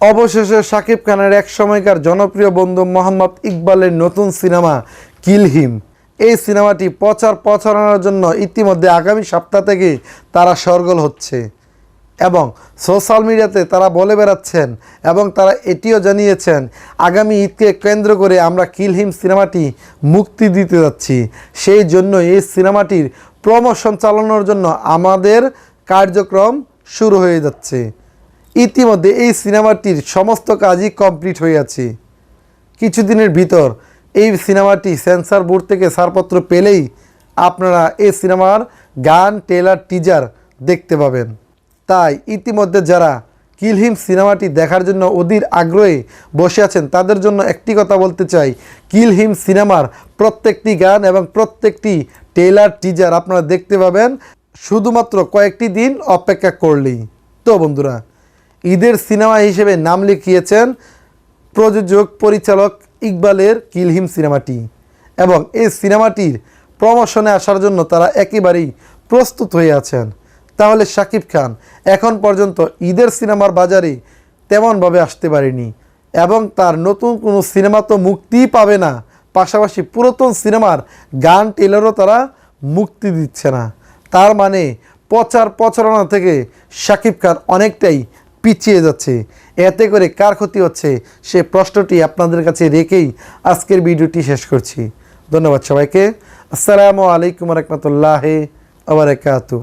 অবশেষে শাকিব খানের এক সময়কার জনপ্রিয় বন্ধু মোহাম্মদ ইকবালের নতুন সিনেমা কিল হিম। এই সিনেমাটি প্রচার প্রচারণার জন্য ইতিমধ্যে আগামী সপ্তাহ থেকে তারা সরগোল হচ্ছে এবং সোশ্যাল মিডিয়াতে তারা বলে বেড়াচ্ছেন এবং তারা এটিও জানিয়েছেন, আগামী ঈদকে কেন্দ্র করে আমরা কিল হিম সিনেমাটি মুক্তি দিতে যাচ্ছি। সেই জন্য এই সিনেমাটির প্রমোশন চালানোর জন্য আমাদের কার্যক্রম শুরু হয়ে যাচ্ছে। ইতিমধ্যে এই সিনেমাটির সমস্ত কাজই কমপ্লিট আছে। কিছুদিনের ভিতর এই সিনেমাটি সেন্সার বোর্ড থেকে ছাড়পত্র পেলেই আপনারা এই সিনেমার গান টেলার টিজার দেখতে পাবেন। তাই ইতিমধ্যে যারা কিলহিম সিনেমাটি দেখার জন্য অধীর আগ্রহে বসে আছেন, তাদের জন্য একটি কথা বলতে চাই। কিলহিম সিনেমার প্রত্যেকটি গান এবং প্রত্যেকটি টেলার টিজার আপনারা দেখতে পাবেন। শুধুমাত্র কয়েকটি দিন অপেক্ষা করলেই। তো বন্ধুরা ঈদের সিনেমা হিসেবে নাম লিখিয়েছেন প্রযোজক, পরিচালক ইকবালের কিলহিম সিনেমাটি এবং এই সিনেমাটির প্রমোশনে আসার জন্য তারা একেবারেই প্রস্তুত হয়ে আছেন। তাহলে শাকিব খান এখন পর্যন্ত ঈদের সিনেমার বাজারে তেমনভাবে আসতে পারেনি এবং তার নতুন কোনো সিনেমা তো মুক্তিই পাবে না, পাশাপাশি পুরাতন সিনেমার গান টেলারও তারা মুক্তি দিচ্ছে না। তার মানে প্রচার প্রচারণা থেকে শাকিব খান অনেকটাই পিছিয়ে যাচ্ছে। এতে করে কার ক্ষতি হচ্ছে, সে প্রশ্নটি আপনাদের কাছে রেখেই আজকের ভিডিওটি শেষ করছি। ধন্যবাদ সবাইকে। আসসালামু আলাইকুম রহমতুল্লাহ আবরাকাতু